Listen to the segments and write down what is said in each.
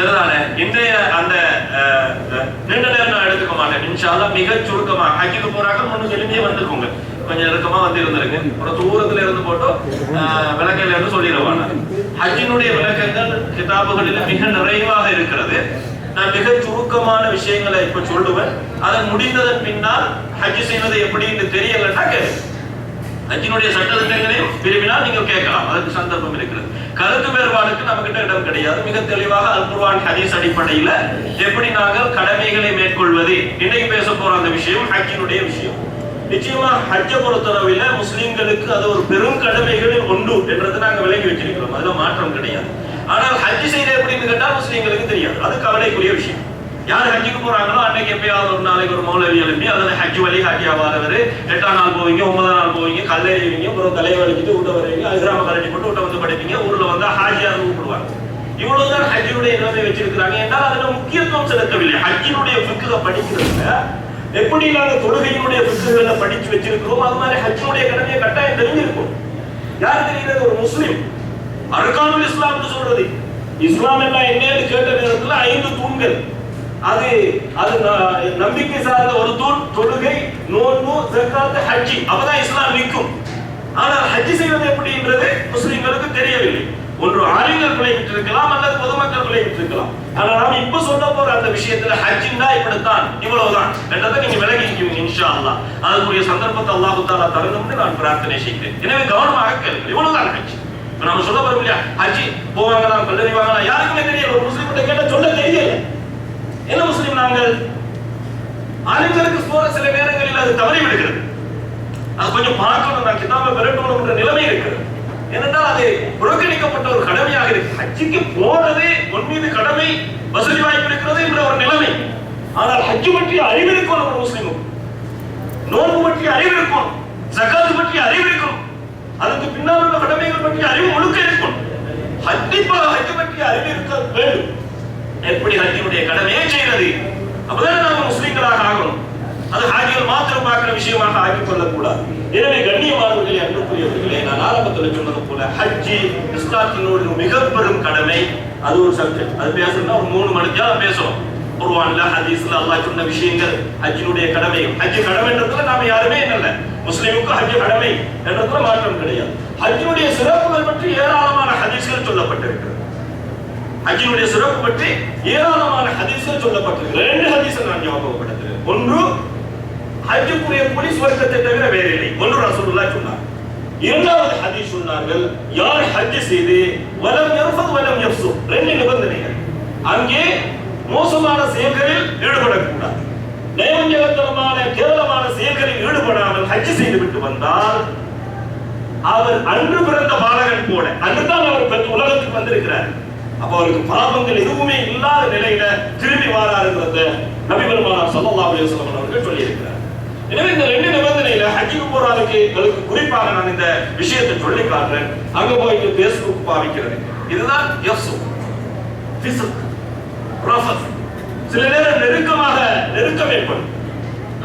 சரிதானே இன்றைய அந்த நீண்ட நேரம் நான் எடுத்துக்க மாட்டேன். இன்ஷால்லா மிக சுருக்கமா ஹக்கிக்கு போறாங்க முன்னு எளிமையே வந்துருக்கோங்க. கொஞ்சம் நெருக்கமா வந்து இருந்திருக்கு ஒரு தூரத்துல இருந்து போட்டோ விளக்கல இருந்து சொல்லிடுவாங்க ஹஜ்ஜினுடைய விளக்கங்கள் கிதாபுகளில் மிக நிறைவாக இருக்கிறது. நான் மிக சுருக்கமான விஷயங்களை இப்ப சொல்லுவேன். அதை முடிந்ததன் பின்னால் ஹஜ் செய்வது எப்படின்னு தெரியலன்னா கேளு ஹஜ்ஜினுடைய சட்டத்திட்டங்களையும் விரும்பினால் நீங்க கேட்கலாம். அதற்கு சந்தர்ப்பம் இருக்கிறது. கருத்து வேறுபாடுக்கு நம்ம கிட்ட இடம் கிடையாது. மிக தெளிவாக அல் குர்ஆன் ஹதீஸ் அடிப்படையில எப்படி நாங்கள் கடமைகளை மேற்கொள்வது? இன்னைக்கு பேச போற அந்த விஷயம் ஹஜ்ஜினுடைய விஷயம். நிச்சயமா ஹஜ்ஜ பொறுத்தளவில் முஸ்லிம்களுக்கு அது ஒரு பெரும் கடமைகளில் ஒன்று என்றது நாங்கள் விளங்கி வச்சிருக்கிறோம். அதுல மாற்றம் கிடையாது. ஆனால் ஹஜ் செய்யறது எப்படின்னு கேட்டால் முஸ்லிம்களுக்கு தெரியாது. அது கவலைக்குரிய விஷயம். யார் ஹஜ்ஜுக்கு போறாங்களோ அன்னைக்கு எப்பயாவது ஒரு நாளைக்கு ஒரு மௌலவி எழுப்பி அதில் ஹஜ் வழி ஹாஜியா வாரவர் எட்டாம் நாள் போவீங்க ஒன்பதாம் நாள் போவீங்க கல்லறிவீங்க அப்புறம் தலையை வலிக்கிட்டு விட்ட வருவீங்க அகிராம கரண்டி போட்டு விட்ட வந்து படிப்பீங்க ஊர்ல வந்து ஹாஜியா கூப்பிடுவாங்க இவ்வளவுதான் ஹஜ்ஜினுடைய நிலைமை வச்சிருக்கிறாங்க. என்றால் அதுல முக்கியத்துவம் செலுத்தவில்லை. ஹஜ்ஜினுடைய புக்குக படிக்கிறதுல எப்படி நாங்க தொழுகையினுடைய புத்தகங்களை படிச்சு வச்சிருக்கிறோம் அது மாதிரி ஹஜ்ஜினுடைய கடமையை கட்டாயம் தெரிஞ்சிருக்கும். யார் தெரிகிறது? ஒரு முஸ்லீம். அர்கானுல் இஸ்லாம்னு சொல்றது. இஸ்லாம் என்ன என்னன்னு கேட்ட நேரத்துல ஐந்து தூண்கள். அது அது நம்பிக்கை சார்ந்த ஒரு தூண் தொழுகை நோன்பு ஜக்காத் ஹஜ்ஜி. அப்பதான் இஸ்லாம் நிற்கும். ஆனால் ஹஜ்ஜி செய்வது எப்படின்றது முஸ்லிம்களுக்கு தெரியவில்லை. ஒன்று ஆரியங்கள் விளைவிட்டிருக்கலாம் அல்லது பொதுமக்கள் விளைவிட்டிருக்கலாம் ஆனா நாம இப்ப சொல்ல போற அந்த விஷயத்துல ஹஜ்ஜின்னா இப்படித்தான் இவ்வளவுதான். என்றதை நீங்க விலகிக்குவீங்க இன்ஷா அல்லா அதுக்குரிய சந்தர்ப்பத்தை அல்லாஹு தாலா தரணும்னு நான் பிரார்த்தனை செய்கிறேன். எனவே கவனமாக கேளுங்கள் இவ்வளவுதான் ஹஜ்ஜி. இப்ப நம்ம சொல்ல போறோம் இல்லையா? ஹஜ்ஜி போவாங்களா கல்லறிவாங்களா யாருக்குமே தெரியல. ஒரு முஸ்லீம் கிட்ட கேட்ட சொல்ல தெரியல. என்ன முஸ்லிம் நாங்கள்? அறிஞருக்கு போற சில நேரங்களில் அது தவறி விடுகிறது அது கொஞ்சம் பார்க்கணும் நான் கிதாபை விரட்டணும் என்ற நிலைமை இருக்கிறது. ஏனென்றால் அது புறக்கணிக்கப்பட்ட ஒரு கடமையாக இருக்கு. ஹஜ்ஜுக்கு போறதே உன் மீது கடமை வசதி வாய்ப்பு இருக்கிறது என்ற ஒரு நிலைமை. ஆனால் ஹஜ்ஜு பற்றி அறிவு இருக்கணும் ஒரு முஸ்லிமுக்கு. நோன்பு பற்றி அறிவு இருக்கும் ஜகாத்து பற்றி அறிவு இருக்கும் அதுக்கு பின்னால் உள்ள கடமைகள் பற்றி அறிவு முழுக்க இருக்கும் கண்டிப்பாக ஹஜ் பற்றி அறிவு இருக்க வேண்டும். எப்படி ஹஜ்ஜினுடைய கடமையை செய்கிறது அப்பதான் நாம முஸ்லீம்களாக ஆகணும். அது ஹாஜிகள் மாத்திரம் பார்க்கிற விஷயமாக ஆக்கிக் கொள்ளக்கூடாது. எனவே கண்ணியமானவர்களே அன்புக்குரியவர்களே நான் ஆரம்பத்தில் சொன்னது போல ஹஜ்ஜி இஸ்லாத்தினுடைய மிக பெரும் கடமை அது ஒரு சப்ஜெக்ட் அது பேசணும்னா ஒரு மூணு மணிக்காலம் பேசணும் குர்வான்ல ஹதீஸ்ல அல்லாஹ் சொன்ன விஷயங்கள் ஹஜ்ஜினுடைய கடமை. ஹஜ் கடமைன்றதுல நாம யாருமே என்னல்ல முஸ்லிமுக்கு ஹஜ் கடமை. என்றதுல மாற்றம் கிடையாது. ஹஜ்ஜினுடைய சிறப்புகள் பற்றி ஏராளமான ஹதீஸ்கள் சொல்லப்பட்டிருக்கிறது. ஹஜ்ஜினுடைய சிறப்பு பற்றி ஏராளமான ஹதீஸ்கள் சொல்லப்பட்டிருக்கு ரெண்டு ஹதீஸ் நான் ஞாபகப்படுத்துகிறேன் ஒன்று ஹஜ்ஜுக்குரிய கூலி சுவர்க்கத்தை தவிர வேற இல்லை ஒன்று ரசூலுல்லாஹ் சொன்னார். இரண்டாவது ஹதீஸ் சொன்னார்கள் யார் ஹஜ் செய்து வலம் யர்ஃபத் வலம் யஃப்சு ரெண்டு நிபந்தனைகள். அங்கே மோசமான செயல்களில் ஈடுபடக்கூடாது. நயவஞ்சகத்தனமான கேவலமான செயல்களில் ஈடுபடாமல் ஹஜ் செய்து விட்டு வந்தால் அவர் அன்று பிறந்த பாலகன் போல அன்றுதான் அவர் பெற்ற உலகத்துக்கு வந்திருக்கிறார். அப்ப அவருக்கு பாவங்கள் எதுவுமே இல்லாத நிலையில திரும்பி வாராருங்கிறத நபி பெருமானார் சல்லா அலைஹி வஸல்லம் அவர்கள் சொல்லியிருக்கிறார். எனவே இந்த ரெண்டு நிபந்தனையில ஹஜ்ஜுக்கு போறாருக்கு குறிப்பாக நான் இந்த விஷயத்தை சொல்லி காட்டுறேன். அங்க போயிட்டு பேஸ்புக் பாவிக்கிறது. இதுதான் எஃப்சு சில நேரம் நெருக்கமாக நெருக்கம் ஏற்படும்.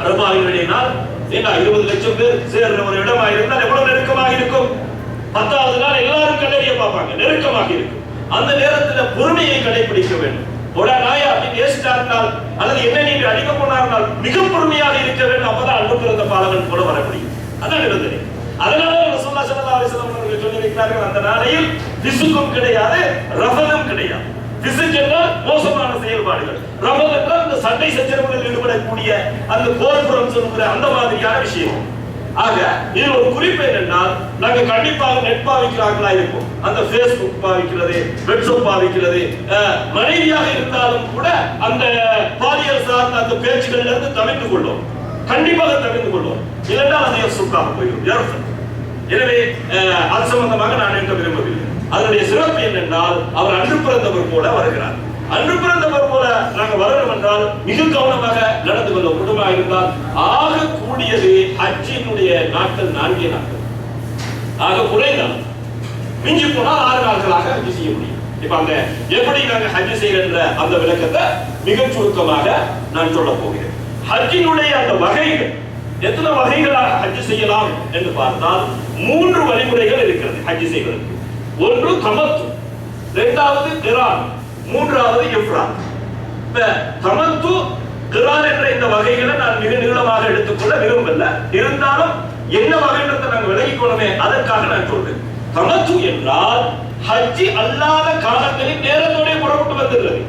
அரபாவினால் ஏன்னா இருபது லட்சம் பேர் சேர்ற ஒரு இடமா இருந்தால் எவ்வளவு நெருக்கமாக இருக்கும்? பத்தாவது நாள் எல்லாரும் கண்டறிய பார்ப்பாங்க. நெருக்கமாக இருக்கும். அந்த நேரத்துல பொறுமையை கடைபிடிக்க வேண்டும். ஒரு நாயா அப்படின்னு ஏசிட்டாருனால் அல்லது என்ன நீங்க அடிக்க போனார்னால் மிக பொறுமையாக இருக்க வேண்டும். அப்பதான் அன்பு பிறந்த பாலகன் கூட வர முடியும். அதான் நிபந்தனை அதனால ரசூல்லா சல்லா அலிஸ்லாம் அவர்கள் சொல்லியிருக்கிறார்கள் அந்த நாளையில் விசுக்கும் கிடையாது ரஃபதும் கிடையாது. விசுக் என்றால் மோசமான செயல்பாடுகள். ரஃபத் என்றால் இந்த சண்டை சச்சரவுகளில் ஈடுபடக்கூடிய அந்த போர்ப்புறம் சொல்லுகிற அந்த மாதிரியான விஷயம். ஆக இது ஒரு குறிப்பு என்னென்னால் நாங்க கண்டிப்பாக நெட் பாவிக்கிறார்களா இருப்போம் அந்த ஃபேஸ்புக் பாவிக்கிறது வெட்ஸ்அப் பாவிக்கிறது. மனைவியாக இருந்தாலும் கூட அந்த பாலியல் சார்ந்த அந்த பேச்சுகள்ல இருந்து தவிர்த்து கொள்வோம். கண்டிப்பாக தவிர்த்து கொள்வோம். இல்லைன்னா அது சுக்காக போயிடும். எனவே அது சம்பந்தமாக நான் நினைக்க விரும்பவில்லை. அதனுடைய சிறப்பு என்னென்றால் அவர் அன்று பிறந்தவர் போல வருகிறார். அன்று பிறந்தவர் போல நாங்கள் வளரும் என்றால் மிக கவனமாக நடந்து கொள்ள குடும்பமாக இருந்தால் ஆக கூடியது ஹஜ்ஜினுடைய நாட்கள் நான்கே நாட்கள். ஆக குறைந்தான் மிஞ்சி போனால் ஆறு நாட்களாக ஹஜ் செய்ய முடியும். இப்ப அந்த எப்படி நாங்க ஹஜ் செய்கின்ற அந்த விளக்கத்தை மிக சுருக்கமாக நான் சொல்ல போகிறேன். ஹஜ்ஜினுடைய அந்த வகைகள் எத்தனை வகைகளாக ஹஜ் செய்யலாம் என்று பார்த்தால் மூன்று வழிமுறைகள் இருக்கிறது ஹஜ் செய்வதற்கு. ஒன்று தமத்து இரண்டாவது கிரான் மூன்றாவது இஃப்ராத் இப்ப தமத்து கிரார் என்ற இந்த வகைகளை நான் மிக நீளமாக எடுத்துக்கொள்ள விரும்பல. இருந்தாலும் என்ன வகைன்றதை நாங்கள் விலகிக்கொள்ளமே அதற்காக நான் சொல்றேன். தமத்து என்றால் ஹஜ்ஜி அல்லாத காலங்களில் நேரத்தோட புறப்பட்டு வந்துடுறது.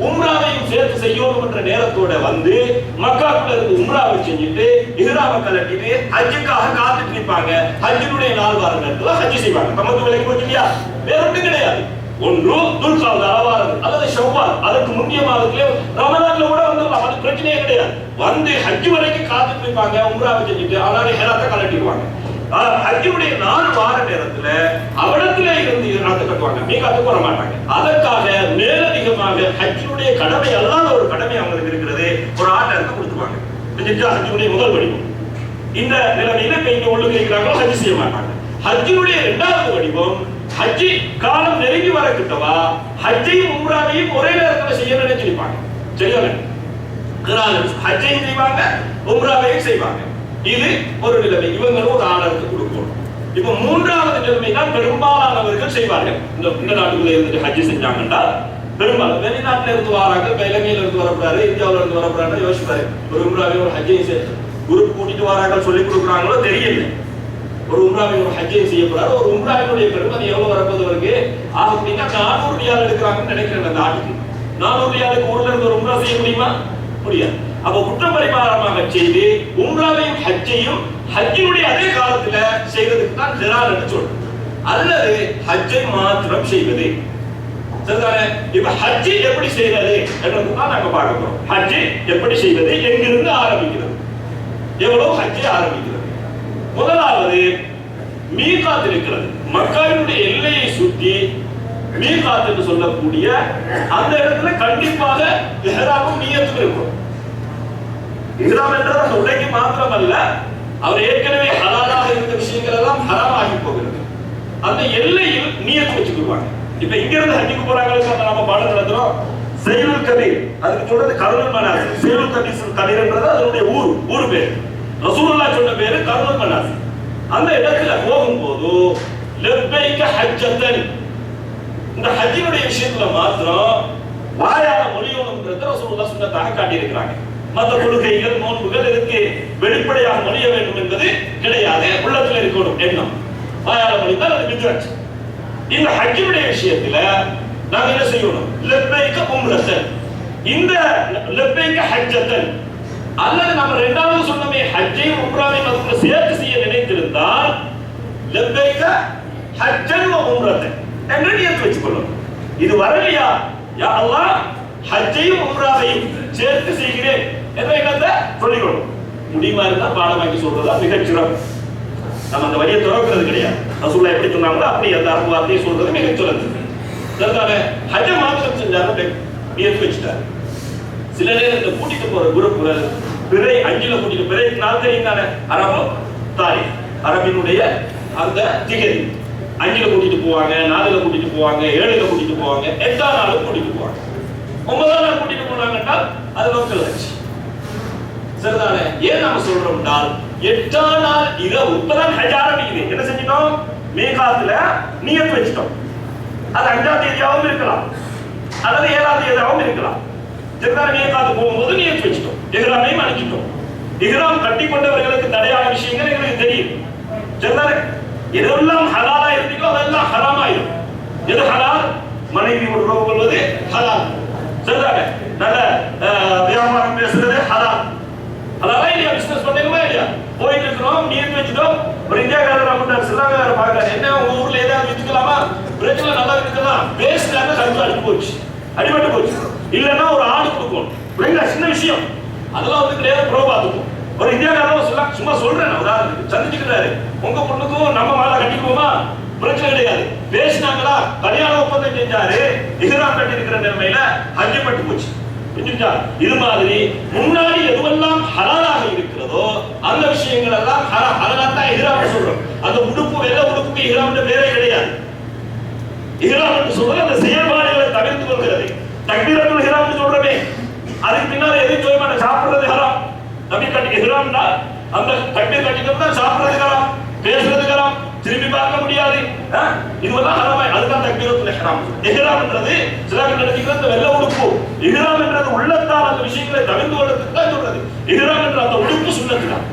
உம்ராவையும் சேர்த்து செய்யணும் என்ற நேரத்தோட வந்து மக்காக்குள்ள இருந்து உம்ராவை செஞ்சுட்டு இஹ்ராம கலட்டிட்டு ஹஜ்ஜுக்காக காத்துட்டு நிற்பாங்க. ஹஜ்ஜினுடைய நாள் வார நேரத்துல ஹஜ்ஜி செய்வாங்க. தமக்கு விலகி போச்சு இல்லையா? வேற ஒன்றும் கிடையாது. ஒன்று துல்காவது அளவாரது அல்லது ஷவ்வால் அதற்கு முந்தைய மாதத்திலே ரமலான்ல கூட வந்துடலாம் அது பிரச்சனையே கிடையாது. வந்து ஹஜ் வரைக்கும் காத்துட்டு இருப்பாங்க உம்ராவை செஞ்சுட்டு அதனால ஹெராத்தை கலட்டிடுவாங்க ஹஜ்ஜுடைய நாலு வார நேரத்துல அவடத்துல இருந்து இஹ்ராத்தை கட்டுவாங்க. மீகாத்து போற மாட்டாங்க. அதற்காக மேலதிகமாக ஹஜ்ஜுடைய கடமை அல்லாத ஒரு கடமை அவங்களுக்கு இருக்கிறது. ஒரு ஆட்டத்தை கொடுத்துருவாங்க. செஞ்சுட்டு ஹஜ்ஜுடைய முதல் வடிவம் இந்த நிலைமையில இப்ப இங்க ஒழுங்கு இருக்கிறாங்களோ ஹஜ் செய்ய மாட்டாங்க. ஹஜ்ஜினுடைய இரண்டாவது வடிவம் ஹஜ்ஜி காலம் நெருங்கி வர கிட்டவா ஹஜ்ஜையும் உம்ராவையும் ஒரே நேரத்துல செய்ய நினைச்சிருப்பாங்க சரியா ஹஜ்ஜையும் செய்வாங்க உம்ராவையும் செய்வாங்க. இது ஒரு நிலைமை. இவங்களும் ஒரு ஆர்டருக்கு கொடுக்கணும். இப்ப மூன்றாவது நிலைமை தான் பெரும்பாலானவர்கள் செய்வார்கள். இந்த இந்த நாட்டுக்குள்ள இருந்துட்டு ஹஜ் செஞ்சாங்கன்னா பெரும்பாலும் வெளிநாட்டுல இருந்து வராங்க இலங்கையில இருந்து வரப்படாரு இந்தியாவில இருந்து வரப்படாரு யோசிப்பாரு. ஒரு உம்ராவையும் ஒரு ஹஜ்ஜையும் சேர்த்து குரூப் கூட்டிட்டு வராங்க சொல்லி கொடுக்குறாங்களோ தெரியல. ஒரு உம்ராவின் ஒரு ஹஜ்ஜையும் செய்ய போறாரு ஒரு உம்ராவினுடைய பெருமதி எவ்வளவு வரப்போது அவருக்கு? ஆக அப்படின்னா நானூறு ரியால் எடுக்கிறாங்கன்னு நினைக்கிறேன் அந்த ஆட்டுக்கு. நானூறு ரியாலுக்கு ஊர்ல இருந்து ஒரு உம்ரா செய்ய முடியுமா? முடியாது. அப்ப குற்றப்பரிமாறமாக செய்து உம்ராவையும் ஹஜ்ஜையும் ஹஜ்ஜினுடைய அதே காலத்துல செய்வதற்கு தான் ஹிரான் என்று சொல்றோம். அல்லது ஹஜ்ஜை மாத்திரம் செய்வது. சரிதானே? இப்ப எப்படி செய்வது என்றது தான் நாங்க பார்க்க போறோம். எப்படி செய்வது? எங்கிருந்து ஆரம்பிக்கிறது? எவ்வளவு ஹஜ்ஜை ஆரம்பிக்கிறது? முதலாவது மீகாத் இருக்கிறது. மக்காவினுடைய எல்லையை சுற்றி மீகாத் என்று சொல்லக்கூடிய அந்த இடத்துல கண்டிப்பாக இஹ்ராமும் நியத்தும் இருக்கும் இஹ்ராம் என்றால் அந்த உடைக்கு மாத்திரமல்ல அவர் ஏற்கனவே ஹலாலாக இருந்த விஷயங்கள் எல்லாம் ஹராமாகி போகிறது. அந்த எல்லையில் நியத்து வச்சுக்குவாங்க இப்ப இங்க இருந்து ஹஜ்ஜுக்கு போறாங்களுக்கு அந்த நம்ம பாடம் நடத்துறோம். செய்யுள் கபீர் அதுக்கு சொல்றது கருணல் மனாசி செய்யுள் கபீர் கபீர்ன்றது அதனுடைய ஊர் ஊர் பேர். ரசூலுல்லா சொன்ன பேரு கருணல் பண்ணாது அந்த இடத்துல போகும்போது லெப்பைக்க ஹஜ்ஜத்தன். இந்த ஹஜ்ஜினுடைய விஷயத்துல மாத்திரம் வாயால மொழியணுங்கிறத ரசூலுல்லா சொன்னதாக காட்டியிருக்கிறாங்க. மற்ற கொள்கைகள் நோன்புகள் இதற்கு வெளிப்படையாக மொழிய வேண்டும் என்பது கிடையாது. உள்ளத்துல இருக்கணும். எண்ணம் வாயால மொழிந்தால் அது பித்ரட் இந்த ஹஜ்ஜினுடைய விஷயத்துல நாங்க என்ன செய்யணும்? லெப்பைக்க உம்ரத்தன். இந்த லெப்பைக்க ஹஜ்ஜத்தன். அல்லது நம்ம ரெண்டாவது சொன்னமே ஹஜ்ஜையும் உம்ராவையும் அதுக்குள்ள சேர்த்து செய்ய நினைத்திருந்தால் லெப்பைக்க ஹஜ்ஜன் வ உம்ரத்தன் என்று நியத்து வச்சுக்கொள்ளணும் இது வரலையா யா அல்லாஹ் ஹஜ்ஜையும் உம்ராவையும் சேர்த்து செய்கிறேன் என்ற எண்ணத்தை சொல்லிக்கணும் முடியுமா இருந்தா பாடமாக்கி சொல்றதா மிகச்சிறப்பு நம்ம அந்த வழியை திறக்கிறது கிடையாது. ரசூல்லா எப்படி சொன்னாங்களோ அப்படி அந்த அரபு வார்த்தையை சொல்றது மிகச் சிறந்தது. அதற்காக ஹஜ்ஜ மாத்திரம் செஞ்சாரு நியத்து வச்சுட்டாரு. சில நேரம் இந்த கூட்டிட்டு போற குரூப்புகள் பிறை அஞ்சில கூட்டிட்டு பிறை நாள் தெரியும் தானே? அரபு தாரி அரபினுடைய அந்த திகதி. அஞ்சில கூட்டிட்டு போவாங்க நாலுல கூட்டிட்டு போவாங்க ஏழுல கூட்டிட்டு போவாங்க எட்டாம் நாளும் கூட்டிட்டு போவாங்க. ஒன்பதாம் நாள் கூட்டிட்டு போனாங்கன்னா அது லோக்கல் ஹஜ் சரிதானே? ஏன் நாம சொல்றோம்னால் எட்டாம் நாள் இரவு இப்பதான் ஹஜ் ஆரம்பிக்குது என்ன செஞ்சிட்டோம்? மேகாத்துல நியத்து வச்சிட்டோம். அது அஞ்சாம் தேதியாகவும் இருக்கலாம். அல்லது ஏழாம் தேதியாகவும் இருக்கலாம். சரிதானே? மேகாத்து போகும்போது நியத்து வச்சிட்டோம். இஹ்ராமையும் அணிஞ்சிட்டோம் இஹ்ராம் கட்டி கொண்டவர்களுக்கு தடையான விஷயங்கள் எங்களுக்கு தெரியும். சரிதானே எதெல்லாம் ஹலாலா இருந்தீங்களோ அதெல்லாம் ஹராமாயிரும். எது ஹலால்? மனைவி உறவு கொள்வது ஹலால். சரிதானே நல்ல வியாபாரம் பேசுறது ஹலால். அதெல்லாம் இல்லையா? பிசினஸ் பண்ணுமா இல்லையா? போயிட்டு இருக்கிறோம் நீர் வச்சுட்டோம்? ஒரு இந்தியாக்காரர் நம்மகிட்ட சிலாக்காரர் பாக்குறாரு என்ன உங்க ஊர்ல ஏதாவது வித்துக்கலாமா? பிரச்சனை நல்லா இருக்கலாம் பேசுறாங்க கருத்து அடிச்சு போச்சு. அடிபட்டு போச்சு. இல்லைன்னா ஒரு ஆடு கொடுக்கணும். சின்ன விஷயம். அதெல்லாம் வந்து கிடையாது ப்ரோ பார்த்துக்கும் ஒரு இந்தியாக்காரன் சொல்ல சும்மா சொல்றேன் நான் உதாரணத்துக்கு சந்திச்சுக்கிறாரு உங்க பொண்ணுக்கும் நம்ம மாலை கட்டிக்குவோமா? பிரச்சனை கிடையாது. பேசினாங்களா? கல்யாண ஒப்பந்தம் செஞ்சாரு. இஹ்ராம் கட்டி இருக்கிற நிலைமையில ஹஜ்ஜப்பட்டு போச்சு. இது மாதிரி முன்னாடி எதுவெல்லாம் ஹலாலாக இருக்கிறதோ அந்த விஷயங்கள் எல்லாம் ஹலா தான் இஹ்ராம் சொல்றோம். அந்த உடுப்பு வெள்ள உடுப்புக்கு இஹ்ராம்ன்ற பேரே கிடையாது. இஹ்ராம் சொல்றது அந்த செய்ய தவிர்த்து கொள்கிறது தக்பீரத்துல் இஹ்ராம் சொல்றமே அதுக்கு பின்னால எதையும் சொல்ல மாட்டேன் சாப்பிடுறது ஹராம் நபி கட்டி இஹ்ராம்னா அந்த கட்டி கட்டிட்டு தான் சாப்பிடுறது திரும்பி பார்க்க முடியாது. ஆ? இதுவெல்லாம் ஹரமாய் அதுதான் தக்பீரத்துல் இஹ்ராம். இஹ்ராம்ன்றது சிலாக்கள் நடத்திக்கிறது வெள்ள உடுப்பு. இஹ்ராம் என்றது உள்ளத்தால் அந்த விஷயங்களை தவிர்த்து கொள்றதுக்கு தான் சொல்றது. இஹ்ராம் என்ற அந்த உடுப்பு சுண்ணத்துதான்.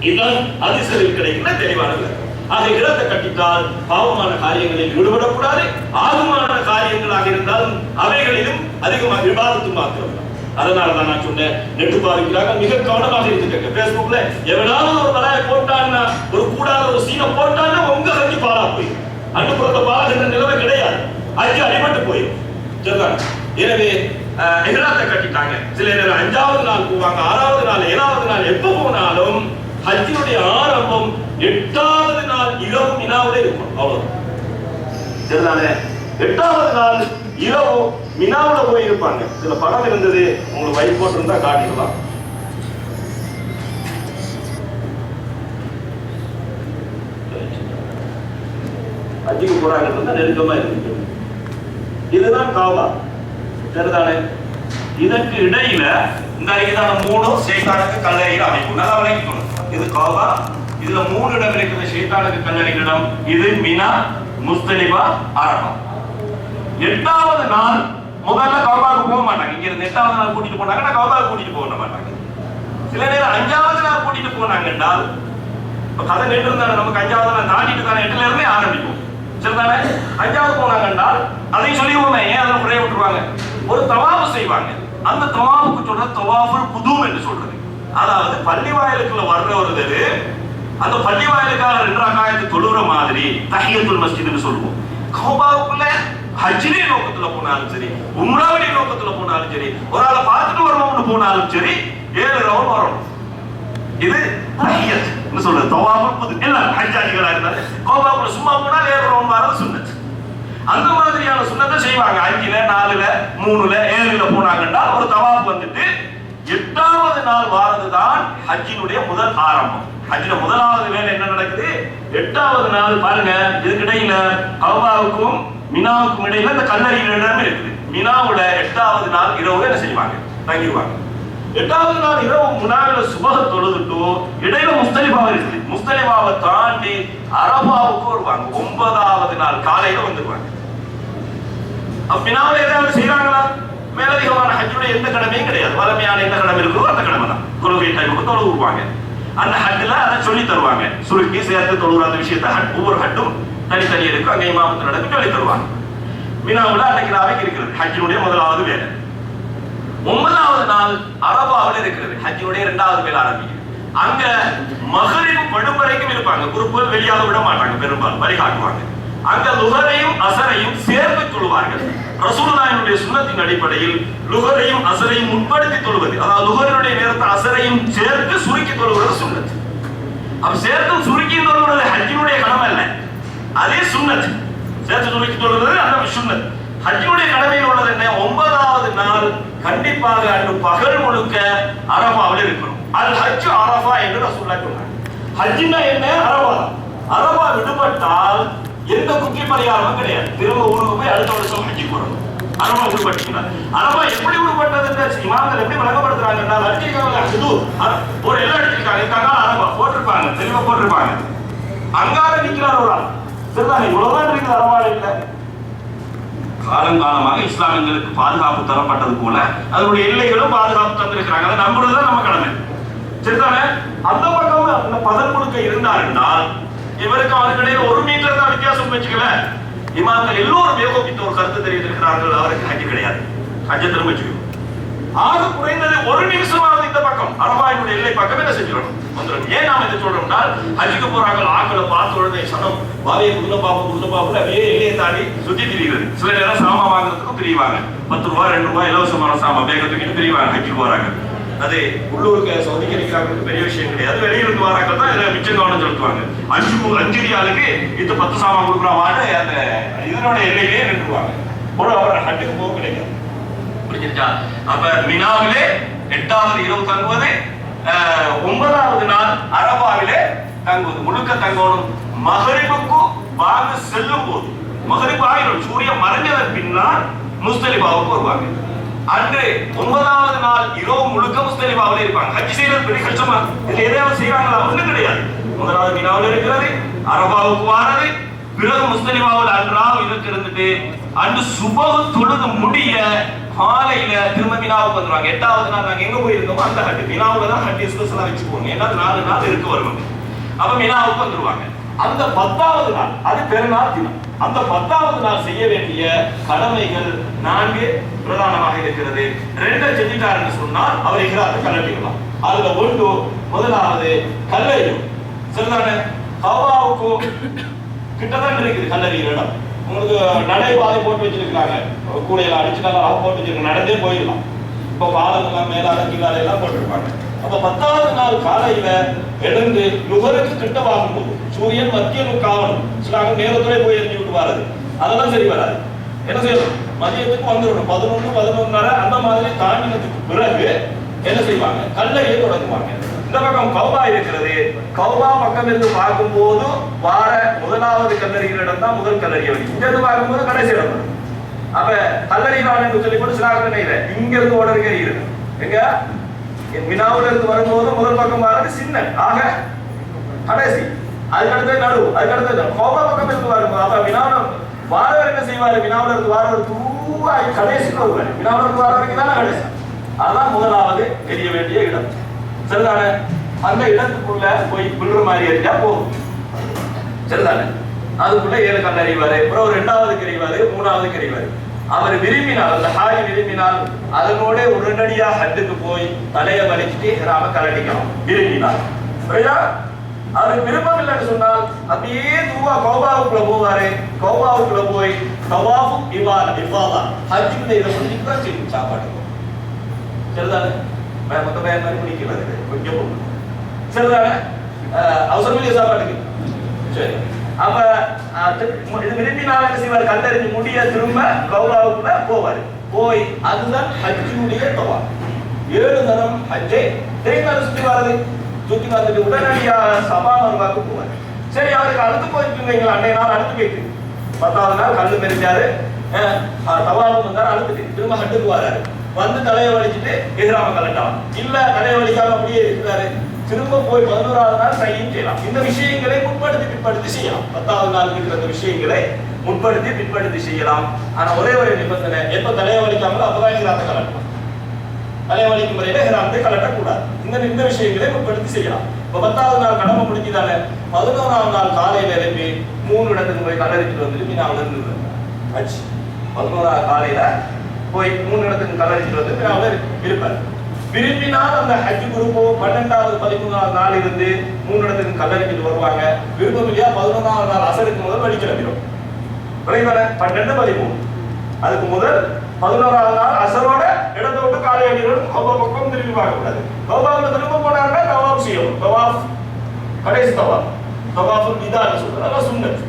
இதுதான் அதிசயில் கிடைக்கிற தெளிவானது. ஆக இடத்தை கட்டித்தால் பாவமான காரியங்களில் ஈடுபடக்கூடாது. ஆகுமான காரியங்களாக இருந்தாலும் அவைகளிலும் அதிகமாக விவாதத்து மாத்திரம் அதனால தான் நான் சொன்னேன் நெட்டு பாதிக்கிறாங்க மிக கவனமாக இருந்துக்கங்க. பேஸ்புக்ல எவனாலும் ஒரு மலாய போட்டான்னா ஒரு கூடாத ஒரு சீனை போட்டான்னா உங்க ஹஜ்ஜி பாலா போய் அனுப்புறத பாலாகின்ற நிலைமை கிடையாது. அஞ்சு அடிபட்டு போயிடும். சரிதான்? எனவே அஹ், கட்டிட்டாங்க. சில நேரம் அஞ்சாவது நாள் போவாங்க ஆறாவது நாள் ஏழாவது நாள் எப்ப போனாலும் ஹஜ்ஜினுடைய ஆரம்பம் எட்டாவது நாள் இரவு மினாவிலே இருக்கும். அவ்வளவு சரிதானே? எட்டாவது நாள் இரவு மினாவுல போய் இருப்பாங்க. சில படம் இருந்தது உங்களுக்கு வைப் போட்டிருந்தா காட்டிடலாம். அஜிக்கு போறாங்க நெருக்கமா இருக்கு. இதுதான் காவா. சரிதானே? இதற்கு இடையில இந்த இதான மூணு சேத்தானுக்கு கல்லறைகள் அமைப்பு. நல்லா விளங்கிக்கணும் இது காவா. இதுல மூணு இடம் இருக்குது சேத்தானுக்கு கல்லறைகள் இடம். இது மினா முஸ்தலிபா அரபா. எட்டாவது நாள் முதல்ல கவுதாவுக்கு போக மாட்டாங்க. இங்க இருந்து எட்டாவது நாள் கூட்டிட்டு போனாங்கன்னா கவுதாவுக்கு கூட்டிட்டு போக மாட்டாங்க சில நேரம் அஞ்சாவது நாள் கூட்டிட்டு போனாங்க என்றால் இப்ப கதை நேற்று இருந்தாலும் நமக்கு அஞ்சாவது நாள் தாண்டிட்டு தானே எட்டுல இருந்தே ஆரம்பிக்கும் சரிதானே? அஞ்சாவது போனாங்க என்றால் அதையும் சொல்லிடுவோமே ஏன் அதில் குறைய விட்டுருவாங்க? ஒரு தவாபு செய்வாங்க. அந்த தவாபுக்கு சொல்ற தவாபுல் புதும் என்று சொல்றது. அதாவது பள்ளி வாயிலுக்குள்ள வர்ற ஒரு இது அந்த பள்ளி வாயிலுக்காக ரெண்டு ரகாயத்து தொழுற மாதிரி தஹியத்துல் மஸ்ஜித்னு சொல்லுவோம். கௌபாவுக்குள்ள ஹஜ்ஜிலே நோக்கத்துல போனாலும் சரி உம்ராவிலே நோக்கத்துல போனாலும் சரி ஒரு ஆளை பார்த்துட்டு வரணும்னு போனாலும் சரி ஏழு ரவுண்ட் வரணும் இது என்ன சொல்றது. தவாபுல் எல்லாம் ஹஜ்ஜாஜிகளா இருந்தாலும் கோபாபுல சும்மா போனால் ஏழு ரவுண்ட் வரது சுன்னத் அந்த மாதிரியான சுண்ணத்தை செய்வாங்க. அஞ்சுல நாலுல மூணுல ஏழுல போனாங்கன்னா ஒரு தவாப் வந்துட்டு எட்டாவது நாள் வாரது தான் ஹஜ்ஜினுடைய முதல் ஆரம்பம். ஹஜ்ஜில முதலாவது வேலை என்ன நடக்குது? எட்டாவது நாள் பாருங்க இதுக்கிடையில கௌபாவுக்கும் மினாவுக்கும் இடையில இந்த கல்லறையில் இடமே இருக்குது. மினாவுல எட்டாவது நாள் இரவு என்ன செய்வாங்க. தங்கிடுவாங்க. எட்டாவது நாள் இரவு முனாவில சுபக தொழுதுட்டு இடையில முஸ்தலிபாவை இருக்குது. முஸ்தலிபாவை தாண்டி அரபாவுக்கு வருவாங்க. ஒன்பதாவது நாள் காலையில வந்துருவாங்க அப்பினாவில் ஏதாவது செய்யறாங்களா மேலதிகமான ஹஜ்ஜுடைய எந்த கடமையும் கிடையாது. வளமையான எந்த கடமை இருக்கோ அந்த கடமை தான். தொழுகை டைமுக்கு தொழுவுவாங்க. அந்த ஹட்டுல அதை சொல்லி தருவாங்க. சுருக்கி சேர்த்து தொழுகிற அந்த விஷயத்தை ஹட் ஒவ்வொரு ஹட்டும் தனித்தனி இருக்கும் அங்கே இமாமத்து நடக்கும் சொல்லி தருவாங்க மினாவில் அன்னைக்கு நாளைக்கு இருக்கிறது. ஹஜ்ஜினுடைய முதலாவது வேலை. ஒன்பதாவது நாள் அரபாவில் இருக்கிறது. ஹஜ்ஜினுடைய இரண்டாவது வேலை ஆரம்பிக்குது. அங்க மகரின் படும் வரைக்கும் இருப்பாங்க. குறுப்புகள் வெளியாக விட மாட்டாங்க பெரும்பாலும் வழிகாட்டுவாங்க அங்க லுகரையும் அசரையும் சேர்த்து தொழுவார்கள். ரசூலுல்லாஹினுடைய சுண்ணத்தின் அடிப்படையில் லுகரையும் அசரையும் முற்படுத்தி தொழுவது. அதாவது லுகரினுடைய நேரத்தை அசரையும் சேர்த்து சுருக்கி தொழுவது சுண்ணத்து. அப்ப சேர்த்தும் சுருக்கி தொழுவது ஹஜ்ஜினுடைய கடமை அல்ல அதே சுண்ணத். சேர்த்து சுருக்கி சொல்றது அந்த சுண்ணத். ஹஜ்ஜினுடைய கடமையில் உள்ளது என்ன? ஒன்பதாவது நாள் கண்டிப்பாக அன்று பகல் முழுக்க அரபாவில் இருக்கணும். அது ஹஜ் அரபா என்று நான் சொல்ல சொன்னேன் ஹஜ்ஜினா என்ன? அரபா. அரபா விடுபட்டால் எந்த குற்றி பரிகாரமும் கிடையாது. திரும்ப ஊருக்கு போய் அடுத்த வருஷம் ஹஜ்ஜி போடணும் அரபா விடுபட்டுக்கிறார் அரபா எப்படி விடுபட்டது இமாம்கள் எப்படி வழங்கப்படுத்துறாங்கன்னா லட்சிக்காக இது ஒரு எல்லாம் எடுத்திருக்காங்க இதுக்காக அரபா போட்டிருப்பாங்க தெளிவா போட்டிருப்பாங்க. அங்கார நிற்கிறார் ஒரு ஆள். சரிதானே இவ்வளவுதான் இருக்குது அரபாடு இல்லை. காலங்காலமாக இஸ்லாமியங்களுக்கு பாதுகாப்பு தரப்பட்டது போல அதனுடைய எல்லைகளும் பாதுகாப்பு தந்திருக்கிறாங்க. அதை நம்புறதுதான் நம்ம கடமை. சரிதானே? அந்த பக்கம் அந்த பதன் முழுக்க இருந்தார் என்றால் இவருக்கு அவருக்கு இடையில ஒரு மீட்டர் தான் வித்தியாசம் வச்சுக்கல. இமாம்கள் எல்லோரும் ஏகோபித்த ஒரு கருத்து தெரிவித்திருக்கிறார்கள். அவருக்கு ஹஜ் கிடையாது. ஹஜ்ஜை திரும்ப ஆக குறைந்தது ஒரு நிமிஷமாவது இந்த அரபாயினுடைய எல்லை பக்கம் என்ன செஞ்சிடணும் வந்துடும் ஏன் நாம இதை சொல்றோம்னா ஹஜ்ஜுக்கு போறாங்க ஆக்களை பார்த்த உடனே சனம். வாவையை குள்ள பாப்போம் குள்ள பாப்போம் அப்படியே எல்லையை தாண்டி சுத்தி திரிகிறது சில நேரம் சாமான் வாங்குறதுக்கும் திரிவாங்க. பத்து ரூபாய் ரெண்டு ரூபாய் இலவசமான சாமான் வேகத்துக்கு பிரிவாங்க திரிவாங்க ஹஜ்ஜுக்கு போறாங்க. அது உள்ளூருக்கு சவுதிக்கு இருக்கிறாங்களுக்கு பெரிய விஷயம் கிடையாது. வெளியிலிருந்து வராங்க தான் இதில் மிச்சம் கவனம் செலுத்துவாங்க. அஞ்சு கு- அஞ்சு இது பத்து சாமான் கொடுக்குறாவான்னு அந்த இதனோட எல்லையிலே நின்றுவாங்க ஒரு அவர் ஹட்டுக்கு போக கிடையாது புரிஞ்சிருச்சா? அப்ப மினாவிலே எட்டாவது இரவு தங்குவது ஒன்பதாவது நாள் அரபாவிலே தங்குவது. முழுக்க தங்கணும். மகரிபுக்கு வாங்க செல்லும் போது மகரிபு ஆயிரம் சூரியன் மறைஞ்சதன் பின்னால் முஸ்தலிபாவுக்கு வருவாங்க. அன்று ஒன்பதாவது நாள் இரவு முழுக்க முஸ்தலிபாவில் இருப்பாங்க. ஹஜ் செய்யறது பெரிய கஷ்டமா? இதுல எதையாவது செய்யறாங்களா ஒண்ணும் கிடையாது. முதலாவது வினாவில் இருக்கிறது அரபாவுக்கு வாரது பிறகு முஸ்தலிபாவில் அன்றாவும் இதுக்கு இருந்துட்டு அன்று சுபகு தொழுது முடிய காலையில திரும்ப வினாவுக்கு வந்துருவாங்க. எட்டாவது நாள் நாங்க எங்க போயிருக்கோமோ அந்த ஹட்டு. வினாவுல தான் ஹட்டி ஸ்பெஷலா வச்சுக்கோங்க ஏன்னா நாலு நாள் இருக்கு வருவாங்க அப்ப வினாவுக்கு வந்துருவாங்க. அந்த பத்தாவது நாள் அது பெருநாள் தினம். அந்த பத்தாவது நாள் செய்ய வேண்டிய கடமைகள் நான்கு பிரதானமாக இருக்கிறது. ரெண்டை செஞ்சுட்டாருன்னு சொன்னால் அவர் இஹ்ராத்தை கலட்டிக்கலாம் அதுல ஒன்று முதலாவது கல்லறியும். சரிதானே? கவாவுக்கும் கிட்டதான் இருக்குது கல்லறிகிற இடம். உங்களுக்கு நடைபாதை போட்டு வச்சிருக்காங்க கூடையில அடிச்சு நல்லா போட்டு வச்சிருக்காங்க நடந்தே போயிடலாம். இப்போ பாலங்கள்லாம் மேலால கீழால எல்லாம் போட்டிருப்பாங்க. அப்ப பத்தாவது நாள் காலையில எழுந்து நுகருக்கு கிட்ட வாங்கும்போது சூரியன் மத்திய காவணும். சிலாங்க நேரத்தோட போய் எரிஞ்சு விட்டு வராது. அதெல்லாம் சரி வராது. என்ன செய்யணும்? மதியத்துக்கு வந்துடணும். பதினொன்று பதினொன்னரை அந்த மாதிரி தாண்டினதுக்கு பிறகு என்ன செய்வாங்க? கல்லறியை தொடங்குவாங்க. இந்த பக்கம் கௌபா இருக்கிறது. கௌபா பக்கம் இருந்து பார்க்கும்போது வார முதலாவது கல்லறிகள் இடம் தான் முதல் கல்லறிய வழி. இங்க இருந்து பார்க்கும்போது கடைசி இடம் அப்ப கல்லறிவான் என்று சொல்லி கூட சிலாக நினைக்கிறேன் இங்க இருந்து ஓடருக்கு எறிகிறது எங்க மினாவுல இருந்து வரும்போது முதல் பக்கம் வர்றது சின்ன ஆக கடைசி. அதுக்கடுத்து நடு அதுக்கடுத்து கோபா பக்கம் இருந்து வரும்போது அப்ப வினாவுல வாரவர் என்ன செய்வாரு? வினாவுல இருந்து வாரவர் தூவா கடைசி வருவாரு. வினாவுல இருந்து வார வரைக்கும் தானே கடைசி. அதான் முதலாவது தெரிய வேண்டிய இடம். சரிதானே அந்த இடத்துக்குள்ள போய் விழுற மாதிரி இருந்தா போகும் சரிதானே அதுக்குள்ள ஏழு கண் அறிவாரு. அப்புறம் ஒரு ரெண்டாவது கறிவாரு மூணாவது கறிவாரு அவர் விரும்பினால் அந்த ஹாரி விரும்பினால் அதனோட உடனடியா ஹட்டுக்கு போய் தலையை வலிச்சுட்டு ஹிராம கலட்டிக்கலாம் விரும்பினால். புரியுதா? அவர் விருப்பம் இல்லைன்னு சொன்னால் அப்படியே தூவா கௌபாவுக்குள்ள போவாரு. கௌபாவுக்குள்ள போய் கவாபு இவால இவாலா ஹஜ்ஜுக்குள்ள இதை முடிஞ்சுக்கு தான் சாப்பாடு. சரிதானே மொத்த பையன் மாதிரி பிடிக்கிறது கொஞ்சம் போகும். சரிதானே அஹ் அவசரம் இல்லையா சாப்பாட்டுக்கு சரி அப்ப இது விரும்பி என்ன செய்வார் கல்லறிஞ்சு முடிய திரும்ப கௌராவுக்குள்ள போவார் போய் அதுதான் ஹஜ்ஜுடைய தவா ஏழு தரம் ஹஜ்ஜை திரும்ப சுத்தி வர்றது சுத்தி வந்துட்டு உடனடியாக சபா மருவாக்கு போவார் சரி அவருக்கு அடுத்து போயிட்டு வைங்களா அன்றைய நாள் அடுத்து போயிட்டு பத்தாவது நாள் கல்லு மெரிஞ்சாரு தவாபு வந்தாரு அழுத்துட்டு திரும்ப கட்டுக்கு வராரு. வந்து தலையை வலிச்சுட்டு எதிராம கலட்டான். இல்ல தலையை வலிக்காம அப்படியே இருக்கிறாரு. திரும்ப போய் பதினோராவது நாள் கையும் செய்யலாம். இந்த விஷயங்களை முற்படுத்தி பிற்படுத்தி செய்யலாம். பத்தாவது நாள் இருக்கிற அந்த விஷயங்களை முற்படுத்தி பிற்படுத்தி செய்யலாம். ஆனா ஒரே ஒரு நிபந்தனை. எப்ப தலையை வலிக்காமலோ அப்பதான் எதிராத்த கலட்டலாம் தலையை வலிக்கும் முறையில ஹிராமத்தை கலட்டக்கூடாது. இந்த இந்த விஷயங்களை முற்படுத்தி செய்யலாம். இப்ப பத்தாவது நாள் கடமை முடிஞ்சுதானே? பதினோராவது நாள் காலையில எழுப்பி மூணு இடத்துக்கு போய் கல்லறிட்டு வந்துட்டு நான் இருந்து ஆச்சு பதினோராவது காலையில போய் மூணு இடத்துக்கு கலரிச்சுட்டு வந்து அவர் இருப்பார் விரும்பினால் அந்த ஹஜ் குரூப்போ பன்னெண்டாவது பதிமூணாவது நாள் இருந்து மூணு இடத்துக்கு கல்லறிஞ்சிட்டு வருவாங்க. விருப்பம் இல்லையா பதினொன்றாவது நாள் அசருக்கு முதல் வழி கிளம்பிடும் விளைவான பன்னெண்டு பதிமூணு. அதுக்கு முதல் பதினோராவது நாள் அசரோட இடத்தை விட்டு காலை அடிகளும் அவ்வளோ பக்கம் திரும்பி பார்க்க கூடாது கௌபாவில் திரும்ப போனாங்கன்னா தவாஃப் செய்யணும். தவாஃப் கடைசி தவாஃப். தவாஃபுல் இதான்னு சொல்றது அதான் சுன்னத்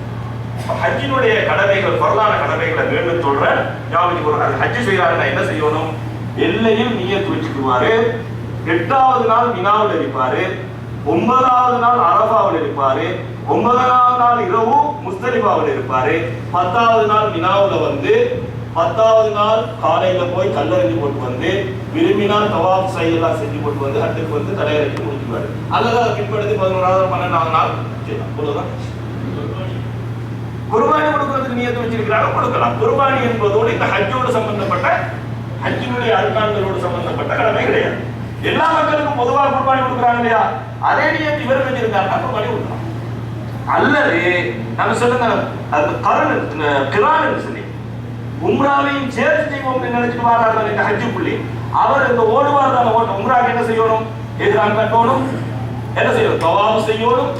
ஹஜ்ஜினுடைய கடமைகள் பொருளான கடமைகளை மீண்டும் சொல்றேன். ஞாபகம் ஒரு அது ஹஜ் செய்யறாருன்னா என்ன செய்யணும்? எல்லையில் நீய துவச்சுக்குவாரு. எட்டாவது நாள் வினாவில் இருப்பாரு. ஒன்பதாவது நாள் அரபாவில் இருப்பாரு. ஒன்பதாவது நாள் இரவு முஸ்தலிபாவில் இருப்பாரு. பத்தாவது நாள் வினாவுல வந்து பத்தாவது நாள் காலையில போய் கல்லறிஞ்சு போட்டு வந்து விரும்பினால் தவாப் செய்யலாம் செஞ்சு போட்டு வந்து ஹட்டுக்கு வந்து தலையரைக்கு முடிச்சுக்குவாரு. அல்லது அதை பின்படுத்தி பதினோராவது பன்னெண்டாவது நாள் செய்யலாம். அவ்வளவுதான். குர்பானி கொடுக்கறதுக்கு நியத்து வச்சிருக்கிறாங்க கொடுக்கலாம். குர்பானி என்பதோடு இந்த ஹஜ்ஜோடு சம்பந்தப்பட்ட ஹஜ்ஜினுடைய அர்க்கான்களோடு சம்பந்தப்பட்ட கடமை கிடையாது. எல்லா மக்களுக்கும் பொதுவாக குர்பானி கொடுக்குறாங்க இல்லையா? அதே நியத்து இவர் வச்சிருக்காருன்னா குர்பானி கொடுக்கலாம். அல்லது நம்ம சொல்லுங்க அந்த கரண் கிரான் சொல்லி. உம்ராவையும் சேர்த்து செய்வோம் நினைச்சிட்டு வராங்க இந்த ஹஜ்ஜு புள்ளி அவர் இந்த ஓடுவார் தானே ஓட்டம் உம்ராக்கு என்ன செய்யணும்? எதிராக கட்டணும். என்ன செய்யணும்? தவாபு செய்யணும்.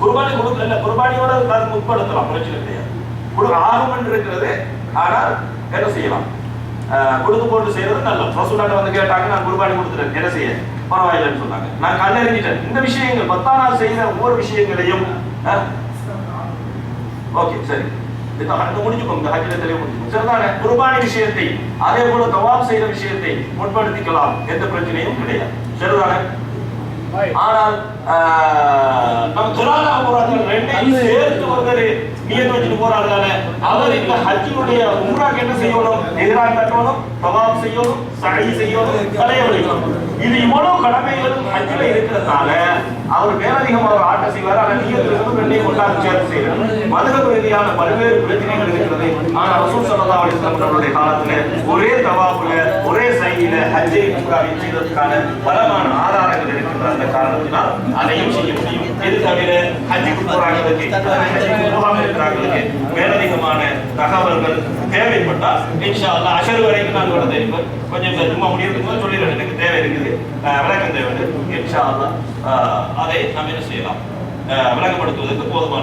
குர்பானி கொடுக்கல குர்பானியோட அது முற்படுத்தலாம் பிரச்சனை கிடையாது. கொடு ஆகும் இருக்கிறது ஆனால் என்ன செய்யலாம். கொடுத்து போட்டு செய்யறது நல்ல ரசூலாட்ட வந்து கேட்டாங்க நான் குர்பானி கொடுத்துட்டேன் என்ன செய்ய. பரவாயில்லைன்னு சொன்னாங்க. நான் கல்லறிஞ்சிட்டேன். இந்த விஷயங்கள் பத்தாம் நாள் செய்த ஒவ்வொரு விஷயங்களையும் ஓகே சரி. குர்பானி விஷயத்தை அதே போல தவாப் செய்த விஷயத்தை முன்படுத்திக்கலாம் எந்த பிரச்சனையும் கிடையாது. சரிதானே ஆனால் நம்ம கிரான அபராதம் ரெண்டையும் சேர்த்து ஒருத்தர் நியத்து வச்சுட்டு அவர் இந்த ஹஜ்ஜினுடைய உம்ராக்கு என்ன செய்யணும்? எதிராக கட்டணும் தவாப் செய்யணும் சகி செய்யணும் தலைய வலிக்கணும் இது இவ்வளவு கடமைகளும் ஹஜ்ஜில் இருக்கிறதுனால அவர் மேலதிகமாக ஒரு ஆட்ட செய்வார் ஆனால் நீயத்திலிருந்து ரெண்டையும் கொண்டாந்து சேர்த்து செய்யணும். மதுகப் ரீதியான பல்வேறு பிரச்சனைகள் இருக்கிறது. ஆனால் ரசூல் சல்லா அலைஹி வஸல்லம் அவருடைய காலத்துல ஒரே தவாப்புல ஒரே சைடில ஹஜ்ஜை உம்ராவை செய்வதற்கான பலமான ஆதாரங்கள் இருக்கின்ற அந்த காரணத்தினால் அதையும் செய்ய முடியும். இது தவிர ஹஜ்ஜுக்கு போறாங்களுக்கு இருக்கிறாங்களுக்கு மேலதிகமான தகவல்கள் தேவைப்பட்டால் இன்ஷா அல்லாஹ் அஷர் வரைக்கும் நான் கூட தெரிவிப்பேன் கொஞ்சம் சும்மா முடியறதுக்கு போது சொல்லிடுறேன். எனக்கு தேவை இருக்குது. விளக்கம் தேவை இன்ஷா அல்லாஹ் அதை நம்ம என்ன செய்யலாம்? விளக்கப்படுத்துவதற்கு போதுமான